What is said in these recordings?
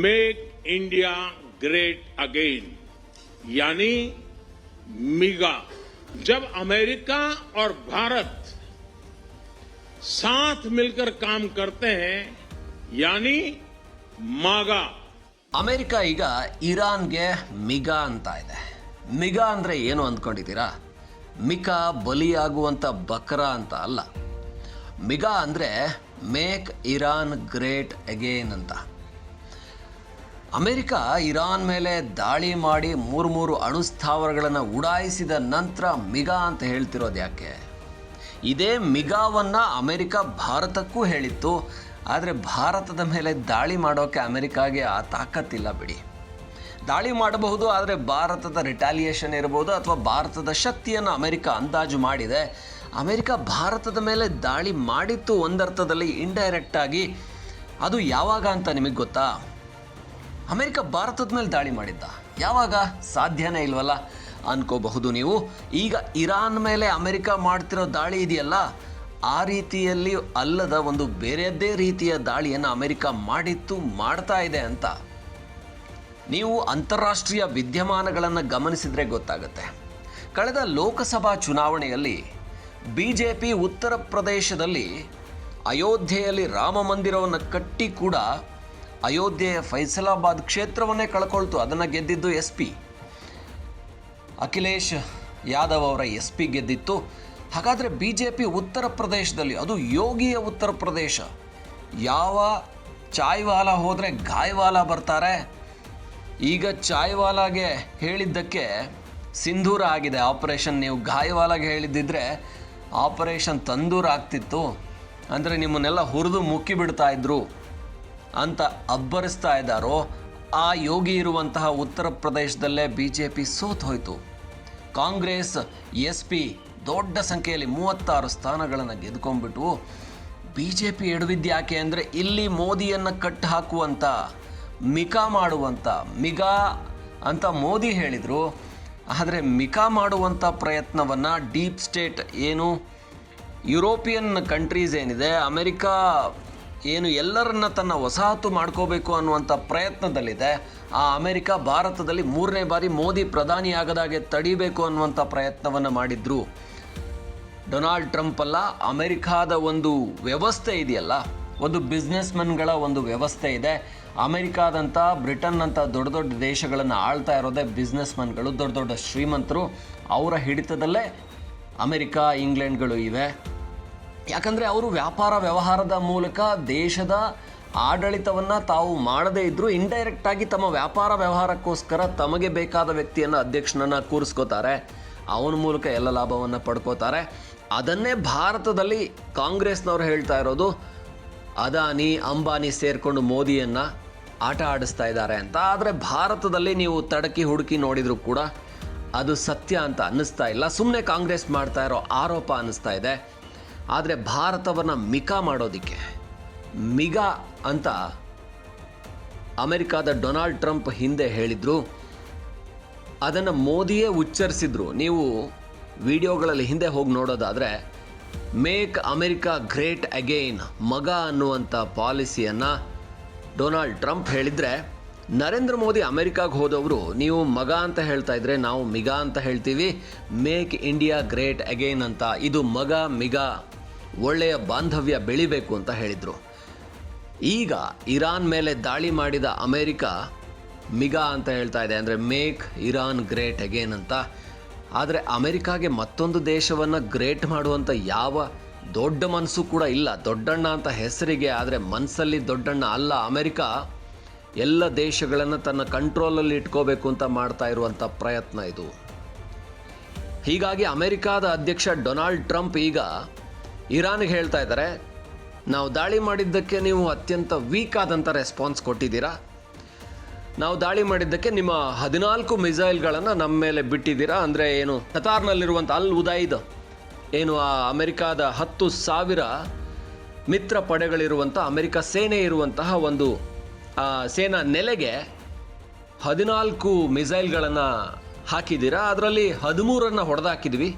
Make India great again यानी मिगा जब America और भारत साथ मिलकर काम करते हैं यानी मागा ಅಮೆರಿಕ ಈಗ ಇರಾನ್ಗೆ ಮಿಗಾ ಅಂತ ಇದೆ ಮಿಗಾ ಅಂದರೆ ಏನು ಅಂದ್ಕೊಂಡಿದ್ದೀರಾ ಮಿಕಾ ಬಲಿಯಾಗುವಂಥ ಬಕ್ರ ಅಂತ ಅಲ್ಲ ಮಿಗಾ ಅಂದರೆ ಮೇಕ್ ಇರಾನ್ ಗ್ರೇಟ್ ಅಗೇನ್ ಅಂತ ಅಮೆರಿಕ, ಇರಾನ್ ಮೇಲೆ ದಾಳಿ ಮಾಡಿ ಮೂರು ಮೂರು ಅಣುಸ್ಥಾವರಗಳನ್ನು ಉಡಾಯಿಸಿದ ನಂತರ ಮಿಗಾ ಅಂತ ಹೇಳ್ತಿರೋದು ಯಾಕೆ? ಇದೇ ಮಿಗಾವನ್ನು ಅಮೆರಿಕ ಭಾರತಕ್ಕೂ ಹೇಳಿತ್ತು, ಆದರೆ ಭಾರತದ ಮೇಲೆ ದಾಳಿ ಮಾಡೋಕ್ಕೆ ಅಮೆರಿಕಾಗೆ ಆ ತಾಕತ್ತಿಲ್ಲ ಬಿಡಿ. ದಾಳಿ ಮಾಡಬಹುದು, ಆದರೆ ಭಾರತದ ರಿಟಾಲಿಯೇಷನ್ ಇರಬಹುದು ಅಥವಾ ಭಾರತದ ಶಕ್ತಿಯನ್ನು ಅಮೆರಿಕ ಅಂದಾಜು ಮಾಡಿದೆ. ಅಮೆರಿಕ ಭಾರತದ ಮೇಲೆ ದಾಳಿ ಮಾಡಿತ್ತು ಒಂದರ್ಥದಲ್ಲಿ ಇಂಡೈರೆಕ್ಟಾಗಿ ಅದು ಯಾವಾಗ ಅಂತ ನಿಮಗೆ ಗೊತ್ತಾ? ಅಮೆರಿಕ ಭಾರತದ ಮೇಲೆ ದಾಳಿ ಮಾಡಿದ್ದ. ಯಾವಾಗ? ಸಾಧ್ಯನೇ ಇಲ್ವಲ್ಲ. ಅನ್ಕೋಬಹುದು ನೀವು. ಈಗ ಇರಾನ್ ಮೇಲೆ ಅಮೆರಿಕ ಮಾಡ್ತಿರೋ ದಾಳಿ ಇದೆಯಲ್ಲ? ಆ ರೀತಿಯಲ್ಲಿ ಅಲ್ಲದ ಒಂದು ಬೇರೆಯದ್ದೇ ರೀತಿಯ ದಾಳಿಯನ್ನು ಅಮೆರಿಕ ಮಾಡಿತ್ತು, ಮಾಡ್ತಾ ಇದೆ ಅಂತ. ನೀವು ಅಂತಾರಾಷ್ಟ್ರೀಯ ವಿದ್ಯಮಾನಗಳನ್ನು ಗಮನಿಸಿದ್ರೆ ಗೊತ್ತಾಗುತ್ತೆ. ಕಳೆದ ಲೋಕಸಭಾ ಚುನಾವಣೆಯಲ್ಲಿ ಬಿ ಜೆ ಪಿ ಉತ್ತರ ಪ್ರದೇಶದಲ್ಲಿ ಅಯೋಧ್ಯೆಯಲ್ಲಿ ರಾಮ ಮಂದಿರವನ್ನು ಕಟ್ಟಿ ಕೂಡ ಅಯೋಧ್ಯೆಯ ಫೈಸಲಾಬಾದ್ ಕ್ಷೇತ್ರವನ್ನೇ ಕಳ್ಕೊಳ್ತು. ಅದನ್ನು ಗೆದ್ದಿದ್ದು ಎಸ್ ಪಿ ಅಖಿಲೇಶ್ ಯಾದವ್ ಅವರ ಎಸ್ ಪಿ ಗೆದ್ದಿತ್ತು. ಹಾಗಾದರೆ ಬಿ ಜೆ ಪಿ ಉತ್ತರ ಪ್ರದೇಶದಲ್ಲಿ, ಅದು ಯೋಗಿಯ ಉತ್ತರ ಪ್ರದೇಶ. ಯಾವ ಚಾಯ್ವಾಲ ಹೋದರೆ ಗಾಯವಾಲ ಬರ್ತಾರೆ. ಈಗ ಚಾಯ್ವಾಲಾಗೆ ಹೇಳಿದ್ದಕ್ಕೆ ಸಿಂಧೂರ ಆಗಿದೆ. ಆಪರೇಷನ್ ನೀವು ಗಾಯವಾಲಾಗೆ ಹೇಳಿದ್ದಿದ್ರೆ ಆಪರೇಷನ್ ತಂದೂರ ಆಗ್ತಿತ್ತು ಅಂದರೆ ನಿಮ್ಮನ್ನೆಲ್ಲ ಹುರಿದು ಮುಕ್ಕಿ ಬಿಡ್ತಾ ಇದ್ರು. ಅಂತ ಅಬ್ಬರಿಸ್ತಾ ಇದ್ದಾರೋ, ಆ ಯೋಗಿ ಇರುವಂತಹ ಉತ್ತರ ಪ್ರದೇಶದಲ್ಲೇ ಬಿ ಜೆ ಪಿ ಸೋತ್ ಹೋಯಿತು. ಕಾಂಗ್ರೆಸ್ ಎಸ್ ಪಿ ದೊಡ್ಡ ಸಂಖ್ಯೆಯಲ್ಲಿ ಮೂವತ್ತಾರು ಸ್ಥಾನಗಳನ್ನು ಗೆದ್ಕೊಂಡ್ಬಿಟ್ಟು ಬಿ ಜೆ ಪಿ ಎಡವಿದ್ಯಾಕೆ ಅಂದರೆ ಇಲ್ಲಿ ಮೋದಿಯನ್ನು ಕಟ್ಟು ಹಾಕುವಂಥ ಮಿಕಾ ಮಾಡುವಂಥ ಮಿಗಾ ಅಂತ ಮೋದಿ ಹೇಳಿದರು. ಆದರೆ ಮಿಕಾ ಮಾಡುವಂಥ ಪ್ರಯತ್ನವನ್ನು ಡೀಪ್ ಸ್ಟೇಟ್ ಏನು, ಯುರೋಪಿಯನ್ ಕಂಟ್ರೀಸ್ ಏನಿದೆ, ಅಮೆರಿಕಾ ಏನು ಎಲ್ಲರನ್ನ ತನ್ನ ವಸಾಹತು ಮಾಡ್ಕೋಬೇಕು ಅನ್ನುವಂಥ ಪ್ರಯತ್ನದಲ್ಲಿದೆ, ಆ ಅಮೆರಿಕ ಭಾರತದಲ್ಲಿ ಮೂರನೇ ಬಾರಿ ಮೋದಿ ಪ್ರಧಾನಿಯಾಗದಾಗೆ ತಡಿಬೇಕು ಅನ್ನುವಂಥ ಪ್ರಯತ್ನವನ್ನು ಮಾಡಿದ್ರು. ಡೊನಾಲ್ಡ್ ಟ್ರಂಪ್ ಅಲ್ಲ, ಅಮೆರಿಕಾದ ಒಂದು ವ್ಯವಸ್ಥೆ ಇದೆಯಲ್ಲ, ಒಂದು ಬಿಸ್ನೆಸ್ಮನ್ಗಳ ಒಂದು ವ್ಯವಸ್ಥೆ ಇದೆ. ಅಮೆರಿಕಾದಂಥ ಬ್ರಿಟನ್ ಅಂತ ದೊಡ್ಡ ದೊಡ್ಡ ದೇಶಗಳನ್ನು ಆಳ್ತಾ ಇರೋದೇ ಬಿಸ್ನೆಸ್ಮನ್ಗಳು, ದೊಡ್ಡ ದೊಡ್ಡ ಶ್ರೀಮಂತರು. ಅವರ ಹಿಡಿತದಲ್ಲೇ ಅಮೆರಿಕ, ಇಂಗ್ಲೆಂಡ್ಗಳು ಇವೆ. ಯಾಕಂದರೆ ಅವರು ವ್ಯಾಪಾರ ವ್ಯವಹಾರದ ಮೂಲಕ ದೇಶದ ಆಡಳಿತವನ್ನು ತಾವು ಮಾಡದೇ ಇದ್ದರೂ ಇಂಡೈರೆಕ್ಟಾಗಿ ತಮ್ಮ ವ್ಯಾಪಾರ ವ್ಯವಹಾರಕ್ಕೋಸ್ಕರ ತಮಗೆ ಬೇಕಾದ ವ್ಯಕ್ತಿಯನ್ನು ಅಧ್ಯಕ್ಷನನ್ನು ಕೂರಿಸ್ಕೋತಾರೆ. ಅವನ ಮೂಲಕ ಎಲ್ಲ ಲಾಭವನ್ನು ಪಡ್ಕೋತಾರೆ. ಅದನ್ನೇ ಭಾರತದಲ್ಲಿ ಕಾಂಗ್ರೆಸ್ನವ್ರು ಹೇಳ್ತಾ ಇರೋದು, ಅದಾನಿ, ಅಂಬಾನಿ ಸೇರಿಕೊಂಡು ಮೋದಿಯನ್ನು ಆಟ ಆಡಿಸ್ತಾ ಇದ್ದಾರೆ ಅಂತ. ಆದರೆ ಭಾರತದಲ್ಲಿ ನೀವು ತಡಕಿ ಹುಡುಕಿ ನೋಡಿದರೂ ಕೂಡ ಅದು ಸತ್ಯ ಅಂತ ಅನ್ನಿಸ್ತಾ ಇಲ್ಲ. ಸುಮ್ಮನೆ ಕಾಂಗ್ರೆಸ್ ಮಾಡ್ತಾ ಇರೋ ಆರೋಪ ಅನ್ನಿಸ್ತಾ ಇದೆ. ಆದರೆ ಭಾರತವನ್ನು ಮಿಕಾ ಮಾಡೋದಕ್ಕೆ, ಮಿಗಾ ಅಂತ ಅಮೆರಿಕಾದ ಡೊನಾಲ್ಡ್ ಟ್ರಂಪ್ ಹಿಂದೆ ಹೇಳಿದರು. ಅದನ್ನು ಮೋದಿಯೇ ಉಚ್ಚರಿಸಿದ್ರು. ನೀವು ವಿಡಿಯೋಗಳಲ್ಲಿ ಹಿಂದೆ ಹೋಗಿ ನೋಡೋದಾದರೆ, ಮೇಕ್ ಅಮೆರಿಕಾ ಗ್ರೇಟ್ ಅಗೈನ್ ಮಗ ಅನ್ನುವಂಥ ಪಾಲಿಸಿಯನ್ನು ಡೊನಾಲ್ಡ್ ಟ್ರಂಪ್ ಹೇಳಿದರೆ, ನರೇಂದ್ರ ಮೋದಿ ಅಮೆರಿಕಾಗೆ ಹೋದವರು, ನೀವು ಮಗ ಅಂತ ಹೇಳ್ತಾ ಇದ್ರೆ ನಾವು ಮಿಗಾ ಅಂತ ಹೇಳ್ತೀವಿ. ಮೇಕ್ ಇಂಡಿಯಾ ಗ್ರೇಟ್ ಅಗೈನ್ ಅಂತ. ಇದು ಮಗ, ಮಿಗಾ. ಒಳ್ಳೆಯ ಬಾಂಧವ್ಯ ಬೆಳಿಬೇಕು ಅಂತ ಹೇಳಿದರು. ಈಗ ಇರಾನ್ ಮೇಲೆ ದಾಳಿ ಮಾಡಿದ ಅಮೆರಿಕ ಮಿಗಾ ಅಂತ ಹೇಳ್ತಾ ಇದೆ. ಅಂದರೆ ಮೇಕ್ ಇರಾನ್ ಗ್ರೇಟ್ ಅಗೇನ್ ಅಂತ. ಆದರೆ ಅಮೆರಿಕಾಗೆ ಮತ್ತೊಂದು ದೇಶವನ್ನು ಗ್ರೇಟ್ ಮಾಡುವಂಥ ಯಾವ ದೊಡ್ಡ ಮನಸ್ಸು ಕೂಡ ಇಲ್ಲ. ದೊಡ್ಡಣ್ಣ ಅಂತ ಹೆಸರಿಗೆ, ಆದರೆ ಮನಸ್ಸಲ್ಲಿ ದೊಡ್ಡಣ್ಣ ಅಲ್ಲ. ಅಮೆರಿಕ ಎಲ್ಲ ದೇಶಗಳನ್ನು ತನ್ನ ಕಂಟ್ರೋಲಲ್ಲಿ ಇಟ್ಕೋಬೇಕು ಅಂತ ಮಾಡ್ತಾ ಇರುವಂಥ ಪ್ರಯತ್ನ ಇದು. ಹೀಗಾಗಿ ಅಮೆರಿಕಾದ ಅಧ್ಯಕ್ಷ ಡೊನಾಲ್ಡ್ ಟ್ರಂಪ್ ಈಗ ಇರಾನ್ಗೆ ಹೇಳ್ತಾ ಇದ್ದಾರೆ, ನಾವು ದಾಳಿ ಮಾಡಿದ್ದಕ್ಕೆ ನೀವು ಅತ್ಯಂತ ವೀಕ್ ಆದಂಥ ರೆಸ್ಪಾನ್ಸ್ ಕೊಟ್ಟಿದ್ದೀರಾ? ನಾವು ದಾಳಿ ಮಾಡಿದ್ದಕ್ಕೆ ನಿಮ್ಮ ಹದಿನಾಲ್ಕು ಮಿಸೈಲ್ಗಳನ್ನು ನಮ್ಮ ಮೇಲೆ ಬಿಟ್ಟಿದ್ದೀರಾ? ಅಂದರೆ ಏನು ಕತಾರ್ನಲ್ಲಿರುವಂಥ ಅಲ್ ಉದಾಯಿದ್ ಏನು ಆ ಅಮೆರಿಕಾದ ಹತ್ತು ಸಾವಿರ ಮಿತ್ರ ಪಡೆಗಳಿರುವಂಥ ಅಮೆರಿಕ ಸೇನೆ ಇರುವಂತಹ ಒಂದು ಸೇನಾ ನೆಲೆಗೆ ಹದಿನಾಲ್ಕು ಮಿಸೈಲ್ಗಳನ್ನು ಹಾಕಿದ್ದೀರಾ? ಅದರಲ್ಲಿ ಹದಿಮೂರನ್ನು ಹೊಡೆದಾಕಿದ್ವಿ.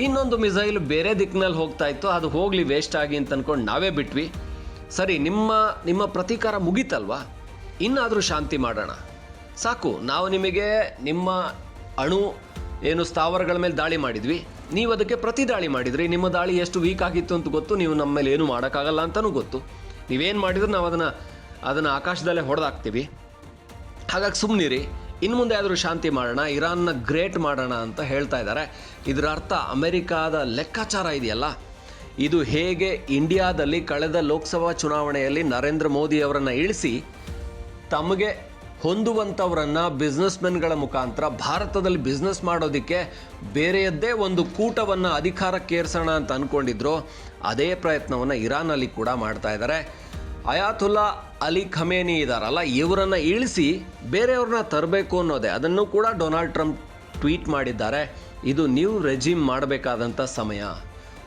ಇನ್ನೊಂದು ಮಿಸೈಲ್ ಬೇರೆ ದಿಕ್ಕಿನಲ್ಲಿ ಹೋಗ್ತಾ ಇತ್ತು. ಅದು ಹೋಗಲಿ ವೇಸ್ಟ್ ಆಗಿ ಅಂತ ಅಂದ್ಕೊಂಡು ನಾವೇ ಬಿಟ್ವಿ. ಸರಿ, ನಿಮ್ಮ ನಿಮ್ಮ ಪ್ರತೀಕಾರ ಮುಗೀತಲ್ವಾ? ಇನ್ನಾದರೂ ಶಾಂತಿ ಮಾಡೋಣ. ಸಾಕು, ನಾವು ನಿಮಗೆ ನಿಮ್ಮ ಅಣು, ಏನು ಸ್ಥಾವರಗಳ ಮೇಲೆ ದಾಳಿ ಮಾಡಿದ್ವಿ. ನೀವು ಅದಕ್ಕೆ ಪ್ರತಿ ದಾಳಿ ಮಾಡಿದ್ರಿ. ನಿಮ್ಮ ದಾಳಿ ಎಷ್ಟು ವೀಕ್ ಆಗಿತ್ತು ಅಂತ ಗೊತ್ತು. ನೀವು ನಮ್ಮ ಮೇಲೆ ಏನು ಮಾಡೋಕ್ಕಾಗಲ್ಲ ಅಂತಲೂ ಗೊತ್ತು. ನೀವೇನು ಮಾಡಿದ್ರು ನಾವು ಅದನ್ನು ಅದನ್ನು ಆಕಾಶದಲ್ಲೇ ಹೊಡೆದಾಕ್ತೀವಿ. ಹಾಗಾಗಿ ಸುಮ್ಮನಿರಿ ಇನ್ನು ಮುಂದೆ ಆದರೂ ಶಾಂತಿ ಮಾಡೋಣ, ಇರಾನ್ನ ಗ್ರೇಟ್ ಮಾಡೋಣ ಅಂತ ಹೇಳ್ತಾ ಇದ್ದಾರೆ. ಇದರ ಅರ್ಥ ಅಮೆರಿಕಾದ ಲೆಕ್ಕಾಚಾರ ಇದೆಯಲ್ಲ? ಇದು ಹೇಗೆ ಇಂಡಿಯಾದಲ್ಲಿ ಕಳೆದ ಲೋಕಸಭಾ ಚುನಾವಣೆಯಲ್ಲಿ ನರೇಂದ್ರ ಮೋದಿ ಅವರನ್ನು ಇಳಿಸಿ ತಮಗೆ ಹೊಂದುವಂಥವರನ್ನು ಬಿಸ್ನೆಸ್ಮೆನ್ಗಳ ಮುಖಾಂತರ ಭಾರತದಲ್ಲಿ ಬಿಸ್ನೆಸ್ ಮಾಡೋದಕ್ಕೆ ಬೇರೆಯದ್ದೇ ಒಂದು ಕೂಟವನ್ನು ಅಧಿಕಾರಕ್ಕೇರಿಸೋಣ ಅಂತ ಅಂದ್ಕೊಂಡಿದ್ರು ಅದೇ ಪ್ರಯತ್ನವನ್ನು ಇರಾನಲ್ಲಿ ಕೂಡ ಮಾಡ್ತಾ ಇದ್ದಾರೆ. ಅಯಾತುಲ್ಲಾ ಅಲಿ ಖಮೇನಿ ಇದ್ದಾರಲ್ಲ ಇವರನ್ನು ಇಳಿಸಿ ಬೇರೆಯವ್ರನ್ನ ತರಬೇಕು ಅನ್ನೋದೇ. ಅದನ್ನು ಕೂಡ ಡೊನಾಲ್ಡ್ ಟ್ರಂಪ್ ಟ್ವೀಟ್ ಮಾಡಿದ್ದಾರೆ. ಇದು ನ್ಯೂ ರೆಜಿಮ್ ಮಾಡಬೇಕಾದಂಥ ಸಮಯ.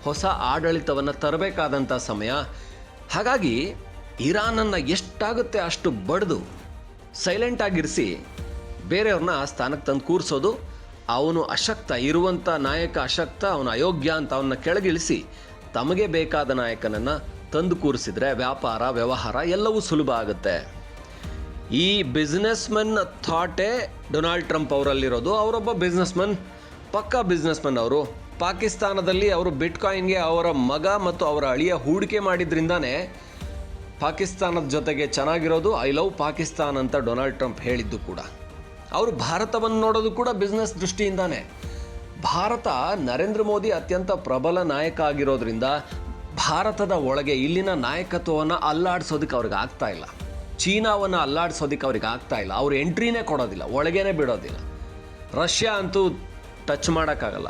ಹೊಸ ಆಡಳಿತವನ್ನು ತರಬೇಕಾದಂಥ ಸಮಯ. ಹಾಗಾಗಿ ಇರಾನನ್ನು ಎಷ್ಟಾಗುತ್ತೆ ಅಷ್ಟು ಬಡಿದು ಸೈಲೆಂಟ್ ಆಗಿರಿಸಿ ಬೇರೆಯವ್ರನ್ನ ಆ ಸ್ಥಾನಕ್ಕೆ ತಂದು ಕೂರಿಸೋದು. ಅವನು ಅಶಕ್ತ ಇರುವಂಥ ನಾಯಕ ಅಶಕ್ತ, ಅವನು ಅಯೋಗ್ಯ ಅಂತ ಅವನ್ನ ಕೆಳಗಿಳಿಸಿ ತಮಗೆ ಬೇಕಾದ ನಾಯಕನನ್ನು ತಂದು ಕೂರಿಸಿದ್ರೆ ವ್ಯಾಪಾರ, ವ್ಯವಹಾರ ಎಲ್ಲವೂ ಸುಲಭ ಆಗುತ್ತೆ. ಈ ಬಿಸ್ನೆಸ್ಮನ್ ಥಾಟೇ ಡೊನಾಲ್ಡ್ ಟ್ರಂಪ್ ಅವರಲ್ಲಿರೋದು, ಅವರೊಬ್ಬ ಬಿಸ್ನೆಸ್ಮನ್ ಪಕ್ಕಾ ಬಿಸ್ನೆಸ್ಮನ್ ಅವರು. ಪಾಕಿಸ್ತಾನದಲ್ಲಿ ಅವರು ಬಿಟ್ಕಾಯಿನ್ಗೆ ಅವರ ಮಗ ಮತ್ತು ಅವರ ಅಳಿಯ ಹೂಡಿಕೆ ಮಾಡಿದ್ರಿಂದಾನೇ ಪಾಕಿಸ್ತಾನದ ಜೊತೆಗೆ ಚೆನ್ನಾಗಿರೋದು. ಐ ಲವ್ ಪಾಕಿಸ್ತಾನ್ ಅಂತ ಡೊನಾಲ್ಡ್ ಟ್ರಂಪ್ ಹೇಳಿದ್ದು ಕೂಡ. ಅವರು ಭಾರತವನ್ನು ನೋಡೋದು ಕೂಡ ಬಿಸ್ನೆಸ್ ದೃಷ್ಟಿಯಿಂದಾನೆ. ಭಾರತ ನರೇಂದ್ರ ಮೋದಿ ಅತ್ಯಂತ ಪ್ರಬಲ ನಾಯಕ ಆಗಿರೋದ್ರಿಂದ ಭಾರತದ ಒಳಗೆ ಇಲ್ಲಿನ ನಾಯಕತ್ವವನ್ನು ಅಲ್ಲಾಡಿಸೋದಕ್ಕೆ ಅವ್ರಿಗೆ ಆಗ್ತಾ ಇಲ್ಲ. ಚೀನಾವನ್ನು ಅಲ್ಲಾಡಿಸೋದಕ್ಕೆ ಅವ್ರಿಗೆ ಆಗ್ತಾ ಇಲ್ಲ. ಅವ್ರು ಎಂಟ್ರಿನೇ ಕೊಡೋದಿಲ್ಲ, ಒಳಗೇನೆ ಬಿಡೋದಿಲ್ಲ. ರಷ್ಯಾ ಅಂತೂ ಟಚ್ ಮಾಡೋಕ್ಕಾಗಲ್ಲ.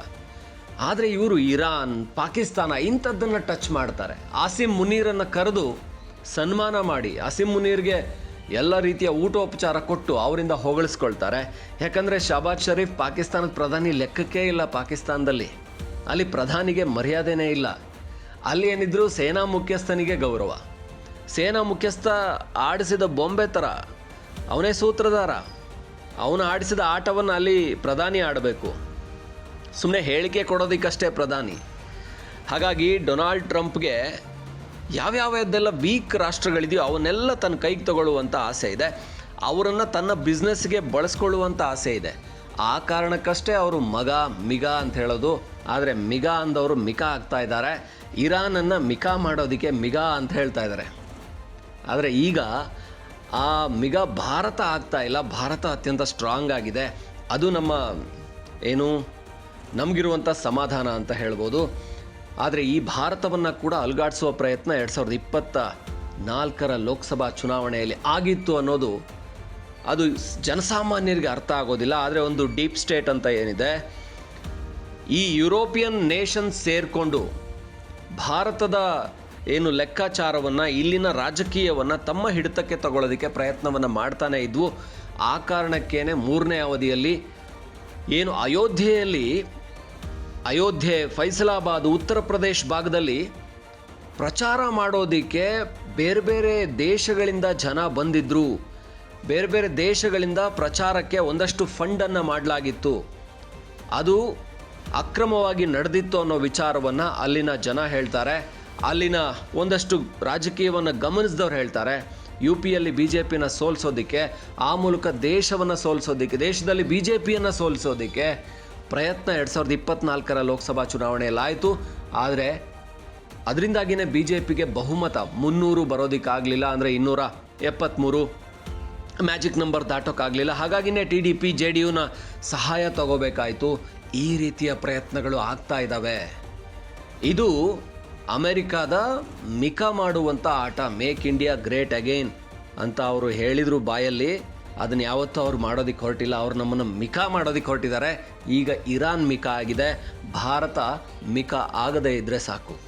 ಆದರೆ ಇವರು ಇರಾನ್, ಪಾಕಿಸ್ತಾನ ಇಂಥದ್ದನ್ನು ಟಚ್ ಮಾಡ್ತಾರೆ. ಆಸಿಮ್ ಮುನೀರನ್ನು ಕರೆದು ಸನ್ಮಾನ ಮಾಡಿ ಆಸಿಮ್ ಮುನೀರ್ಗೆ ಎಲ್ಲ ರೀತಿಯ ಊಟೋಪಚಾರ ಕೊಟ್ಟು ಅವರಿಂದ ಹೊಗಳಿಸ್ಕೊಳ್ತಾರೆ. ಯಾಕಂದರೆ ಶಹಬಾಜ್ ಶರೀಫ್ ಪಾಕಿಸ್ತಾನದ ಪ್ರಧಾನಿ ಲೆಕ್ಕಕ್ಕೇ ಇಲ್ಲ ಪಾಕಿಸ್ತಾನದಲ್ಲಿ. ಅಲ್ಲಿ ಪ್ರಧಾನಿಗೆ ಮರ್ಯಾದೆನೇ ಇಲ್ಲ. ಅಲ್ಲಿ ಏನಿದ್ರು ಸೇನಾ ಮುಖ್ಯಸ್ಥನಿಗೆ ಗೌರವ. ಸೇನಾ ಮುಖ್ಯಸ್ಥ ಆಡಿಸಿದ ಬೊಂಬೆ ಥರ ಅವನೇ ಸೂತ್ರಧಾರ. ಅವನು ಆಡಿಸಿದ ಆಟವನ್ನು ಅಲ್ಲಿ ಪ್ರಧಾನಿ ಆಡಬೇಕು. ಸುಮ್ಮನೆ ಹೇಳಿಕೆ ಕೊಡೋದಕ್ಕಷ್ಟೇ ಪ್ರಧಾನಿ. ಹಾಗಾಗಿ ಡೊನಾಲ್ಡ್ ಟ್ರಂಪ್ಗೆ ಯಾವ್ಯಾವ್ದೆಲ್ಲ ವೀಕ್ ರಾಷ್ಟ್ರಗಳಿದೆಯೋ ಅವನ್ನೆಲ್ಲ ತನ್ನ ಕೈಗೆ ತಗೊಳ್ಳುವಂಥ ಆಸೆ ಇದೆ. ಅವರನ್ನು ತನ್ನ ಬಿಸ್ನೆಸ್ಗೆ ಬಳಸ್ಕೊಳ್ಳುವಂಥ ಆಸೆ ಇದೆ. ಆ ಕಾರಣಕ್ಕಷ್ಟೇ ಅವರು ಮಗ, ಮಿಗ ಅಂತ ಹೇಳೋದು. ಆದರೆ ಮಿಗ ಅಂದವರು ಮಿಕ ಆಗ್ತಾ ಇದ್ದಾರೆ. ಇರಾನನ್ನು ಮಿಕಾ ಮಾಡೋದಕ್ಕೆ ಮಿಗಾ ಅಂತ ಹೇಳ್ತಾ ಇದ್ದಾರೆ. ಆದರೆ ಈಗ ಆ ಮಿಗ ಭಾರತ ಆಗ್ತಾ ಇಲ್ಲ. ಭಾರತ ಅತ್ಯಂತ ಸ್ಟ್ರಾಂಗ್ ಆಗಿದೆ. ಅದು ನಮ್ಮ ಏನು ನಮಗಿರುವಂಥ ಸಮಾಧಾನ ಅಂತ ಹೇಳ್ಬೋದು. ಆದರೆ ಈ ಭಾರತವನ್ನು ಕೂಡ ಅಲುಗಾಡಿಸುವ ಪ್ರಯತ್ನ ಎರಡು ಸಾವಿರದ ಇಪ್ಪತ್ತ ನಾಲ್ಕರ ಲೋಕಸಭಾ ಚುನಾವಣೆಯಲ್ಲಿ ಆಗಿತ್ತು ಅನ್ನೋದು ಅದು ಜನಸಾಮಾನ್ಯರಿಗೆ ಅರ್ಥ ಆಗೋದಿಲ್ಲ. ಆದರೆ ಒಂದು ಡೀಪ್ ಸ್ಟೇಟ್ ಅಂತ ಏನಿದೆ? ಈ ಯುರೋಪಿಯನ್ ನೇಷನ್ ಸೇರಿಕೊಂಡು ಭಾರತದ ಏನು ಲೆಕ್ಕಾಚಾರವನ್ನು, ಇಲ್ಲಿನ ರಾಜಕೀಯವನ್ನು ತಮ್ಮ ಹಿಡಿತಕ್ಕೆ ತಗೊಳ್ಳೋದಕ್ಕೆ ಪ್ರಯತ್ನವನ್ನು ಮಾಡ್ತಾನೆ ಇದ್ವು. ಆ ಕಾರಣಕ್ಕೇ ಮೂರನೇ ಅವಧಿಯಲ್ಲಿ ಏನು ಅಯೋಧ್ಯೆಯಲ್ಲಿ, ಅಯೋಧ್ಯೆ ಫೈಸಲಾಬಾದ್ ಉತ್ತರ ಪ್ರದೇಶ್ ಭಾಗದಲ್ಲಿ ಪ್ರಚಾರ ಮಾಡೋದಕ್ಕೆ ಬೇರೆ ಬೇರೆ ದೇಶಗಳಿಂದ ಜನ ಬಂದಿದ್ದರು ಬೇರೆ ಬೇರೆ ದೇಶಗಳಿಂದ ಪ್ರಚಾರಕ್ಕೆ ಒಂದಷ್ಟು ಫಂಡನ್ನು ಮಾಡಲಾಗಿತ್ತು. ಅದು ಅಕ್ರಮವಾಗಿ ನಡೆದಿತ್ತು ಅನ್ನೋ ವಿಚಾರವನ್ನು ಅಲ್ಲಿನ ಜನ ಹೇಳ್ತಾರೆ. ಅಲ್ಲಿನ ಒಂದಷ್ಟು ರಾಜಕೀಯವನ್ನು ಗಮನಿಸಿದವ್ರು ಹೇಳ್ತಾರೆ. ಯು ಪಿಯಲ್ಲಿ ಬಿ ಜೆ ಪಿನ ಸೋಲ್ಸೋದಕ್ಕೆ, ಆ ಮೂಲಕ ದೇಶವನ್ನು ಸೋಲ್ಸೋದಕ್ಕೆ, ದೇಶದಲ್ಲಿ ಬಿ ಜೆ ಪಿಯನ್ನು ಸೋಲಿಸೋದಕ್ಕೆ ಪ್ರಯತ್ನ ಎರಡು ಸಾವಿರದ ಇಪ್ಪತ್ನಾಲ್ಕರ ಲೋಕಸಭಾ ಚುನಾವಣೆಯಲ್ಲಿ ಆಯಿತು. ಆದರೆ ಅದರಿಂದಾಗಿಯೇ ಬಿ ಜೆ ಪಿಗೆ ಬಹುಮತ, ಮುನ್ನೂರು ಬರೋದಕ್ಕಾಗಲಿಲ್ಲ ಅಂದರೆ ಇನ್ನೂರ ಎಪ್ಪತ್ತ್ಮೂರು ಮ್ಯಾಜಿಕ್ ನಂಬರ್ ದಾಟೋಕ್ಕಾಗಲಿಲ್ಲ. ಹಾಗಾಗಿನೇ T D P, J D ಯುನ ಸಹಾಯ ತಗೋಬೇಕಾಯಿತು. ಈ ರೀತಿಯ ಪ್ರಯತ್ನಗಳು ಆಗ್ತಾ ಇದ್ದಾವೆ. ಇದು ಅಮೆರಿಕಾದ ಮಿಕ ಮಾಡುವಂಥ ಆಟ ಮೇಕ್ ಇಂಡಿಯಾ ಗ್ರೇಟ್ ಅಗೈನ್ ಅಂತ ಅವರು ಹೇಳಿದರು ಬಾಯಲ್ಲಿ. ಅದನ್ನ ಯಾವತ್ತೂ ಅವ್ರು ಮಾಡೋದಕ್ಕೆ ಹೊರಟಿಲ್ಲ, ಅವ್ರು ನಮ್ಮನ್ನು ಮಿಕಾ ಮಾಡೋದಕ್ಕೆ ಹೊರಟಿದ್ದಾರೆ. ಈಗ ಇರಾನ್ ಮಿಕಾ ಆಗಿದೆ. ಭಾರತ ಮಿಕಾ ಆಗದೇ ಇದ್ದರೆ ಸಾಕು.